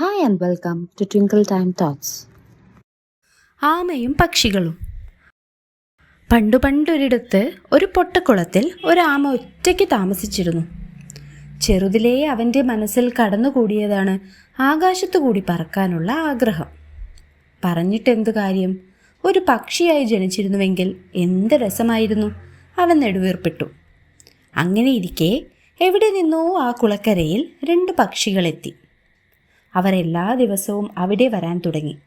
Hi and welcome to twinkle time thoughts ആമയും പക്ഷികളും. പണ്ടു പണ്ടൊരിടത്ത് ഒരു പൊട്ടക്കുളത്തിൽ ഒരു ആമ ഒറ്റയ്ക്ക് താമസിച്ചിരുന്നു. ചെറുതിലേ അവന്റെ മനസ്സിൽ കടന്നുകൂടിയതാണ് ആകാശത്തു കൂടി പറക്കാനുള്ള ആഗ്രഹം. പറഞ്ഞിട്ടെന്തു കാര്യം? ഒരു പക്ഷിയായി ജനിച്ചിരുന്നുവെങ്കിൽ എന്ത് രസമായിരുന്നു? അവൻ നെടുവീർപ്പിട്ടു. അങ്ങനെ ഇരിക്കെ എവിടെ നിന്നോ ആ കുളക്കരയിൽ രണ്ട് പക്ഷികളെത്തി. അവർ എല്ലാ ദിവസവും അവിടെ വരാൻ തുടങ്ങി.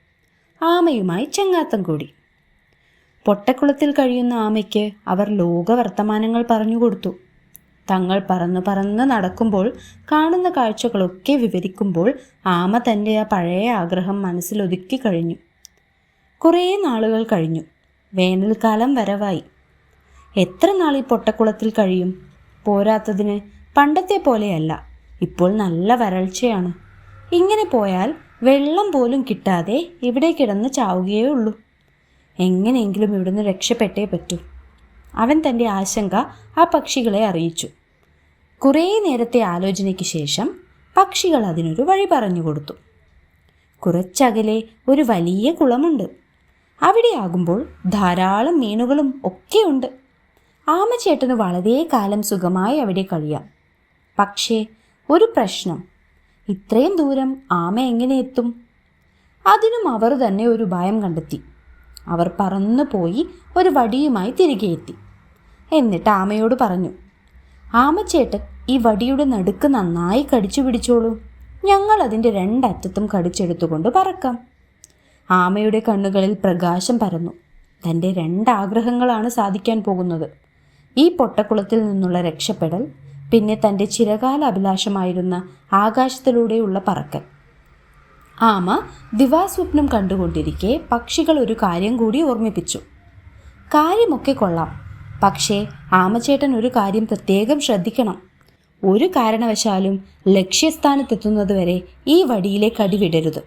ആമയുമായി ചങ്ങാത്തം കൂടി. പൊട്ടക്കുളത്തിൽ കഴിയുന്ന ആമയ്ക്ക് അവർ ലോകവർത്തമാനങ്ങൾ പറഞ്ഞുകൊടുത്തു തങ്ങൾ പറന്ന് പറന്ന് നടക്കുമ്പോൾ കാണുന്ന കാഴ്ചകളൊക്കെ വിവരിക്കുമ്പോൾ ആമ തന്റെ ആ പഴയ ആഗ്രഹം മനസ്സിലൊതുക്കി കഴിഞ്ഞു. കുറേ നാളുകൾ കഴിഞ്ഞു. വേനൽക്കാലം വരവായി. എത്ര നാൾ ഈ പൊട്ടക്കുളത്തിൽ കഴിയും? പോരാത്തതിന് പണ്ടത്തെ പോലെയല്ല ഇപ്പോൾ നല്ല വരൾച്ചയാണ്. ഇങ്ങനെ പോയാൽ വെള്ളം പോലും കിട്ടാതെ ഇവിടെ കിടന്ന് ചാവുകയേ ഉള്ളൂ. എങ്ങനെയെങ്കിലും ഇവിടുന്ന് രക്ഷപ്പെട്ടേ പറ്റൂ. അവൻ തന്റെ ആശങ്ക ആ പക്ഷികളെ അറിയിച്ചു. കുറേ നേരത്തെ ആലോചനയ്ക്ക് ശേഷം പക്ഷികൾ അതിനൊരു വഴി പറഞ്ഞു കൊടുത്തു. കുറച്ചകലെ ഒരു വലിയ കുളമുണ്ട്. അവിടെയാകുമ്പോൾ ധാരാളം മീനുകളും ഒക്കെയുണ്ട്. ആമച്ചേട്ടന് വളരെ കാലം സുഖമായി അവിടെ കഴിയാം. പക്ഷേ ഒരു പ്രശ്നം ഇത്രയും ദൂരം ആമ എങ്ങനെ എത്തും? അതിനും അവർ തന്നെ ഒരു ഭയം കണ്ടെത്തി. അവർ പറന്നു പോയി ഒരു വടിയുമായി തിരികെ എത്തി. എന്നിട്ട് ആമയോട് പറഞ്ഞു ആമച്ചേട്ടൻ ഈ വടിയുടെ നടുക്ക് നന്നായി കടിച്ചു പിടിച്ചോളൂ. ഞങ്ങൾ അതിന്റെ രണ്ടറ്റത്തും കടിച്ചെടുത്തുകൊണ്ട് പറക്കാം. ആമയുടെ കണ്ണുകളിൽ പ്രകാശം പരന്നു. തന്റെ രണ്ടാഗ്രഹങ്ങളാണ് സാധിക്കാൻ പോകുന്നത്. ഈ പൊട്ടക്കുളത്തിൽ നിന്നുള്ള രക്ഷപ്പെടൽ പിന്നെ തന്റെ ചിരകാല അഭിലാഷമായിരുന്ന ആകാശത്തിലൂടെയുള്ള പറക്കൽ. ആമ ദിവാസ്വപ്നം കണ്ടുകൊണ്ടിരിക്കെ പക്ഷികൾ ഒരു കാര്യം കൂടി ഓർമ്മിപ്പിച്ചു. കാര്യമൊക്കെ കൊള്ളാം. പക്ഷേ ആമച്ചേട്ടൻ ഒരു കാര്യം പ്രത്യേകം ശ്രദ്ധിക്കണം. ഒരു കാരണവശാലും ലക്ഷ്യസ്ഥാനത്തെത്തുന്നതുവരെ ഈ വടിയിലെ കടിവിടരുത്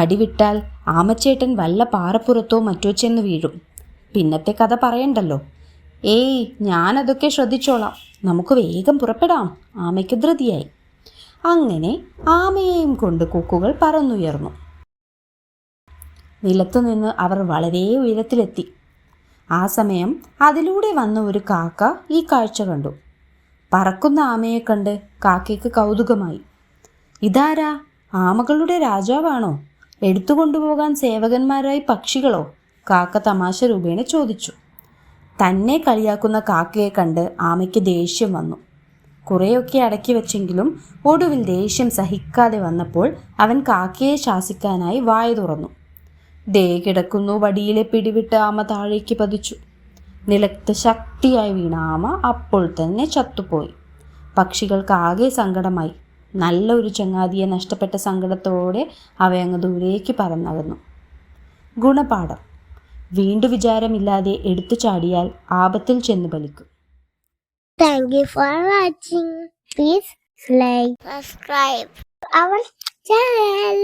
കടിവിട്ടാൽ ആമച്ചേട്ടൻ വല്ല പാറപ്പുറത്തോ മറ്റോ ചെന്ന് വീഴും. പിന്നത്തെ കഥ പറയണ്ടല്ലോ. ഏയ് ഞാനതൊക്കെ ശ്രദ്ധിച്ചോളാം. നമുക്ക് വേഗം പുറപ്പെടാം. ആമയ്ക്ക് ധൃതിയായി. അങ്ങനെ ആമയെയും കൊണ്ട് കൊക്കുകൾ പറന്നുയർന്നു. നിലത്തുനിന്ന് അവർ വളരെ ഉയരത്തിലെത്തി. ആ സമയം അതിലൂടെ വന്ന ഒരു കാക്ക ഈ കാഴ്ച കണ്ടു. പറക്കുന്ന ആമയെ കണ്ട് കാക്കയ്ക്ക് കൗതുകമായി. ഇതാരാ? ആമകളുടെ രാജാവാണോ? എടുത്തുകൊണ്ടുപോകാൻ സേവകന്മാരായി പക്ഷികളോ? കാക്ക തമാശ രൂപേണ ചോദിച്ചു. തന്നെ കളിയാക്കുന്ന കാക്കയെ കണ്ട് ആമയ്ക്ക് ദേഷ്യം വന്നു. കുറേയൊക്കെ അടക്കി വെച്ചെങ്കിലും ഒടുവിൽ ദേഷ്യം സഹിക്കാതെ വന്നപ്പോൾ അവൻ കാക്കയെ ശാസിക്കാനായി വായ തുറന്നു. ദേ കിടക്കുന്നു വടിയിലെ പിടിവിട്ട് ആമ താഴേക്ക് പതിച്ചു. നിലത്ത് ശക്തിയായി വീണ ആമ അപ്പോൾ തന്നെ ചത്തുപോയി. പക്ഷികൾക്ക് ആകെ സങ്കടമായി. നല്ല ഒരു ചങ്ങാതിയെ നഷ്ടപ്പെട്ട സങ്കടത്തോടെ അവയങ്ങ് ദൂരേക്ക് പറന്നകന്നു. ഗുണപാഠം. വീണ്ടു വിചാരമില്ലാതെ എടുത്തു ചാടിയാൽ ആപത്തിൽ ചെന്ന് ബലിക്കും Thank you for watching. Please like, subscribe our channel.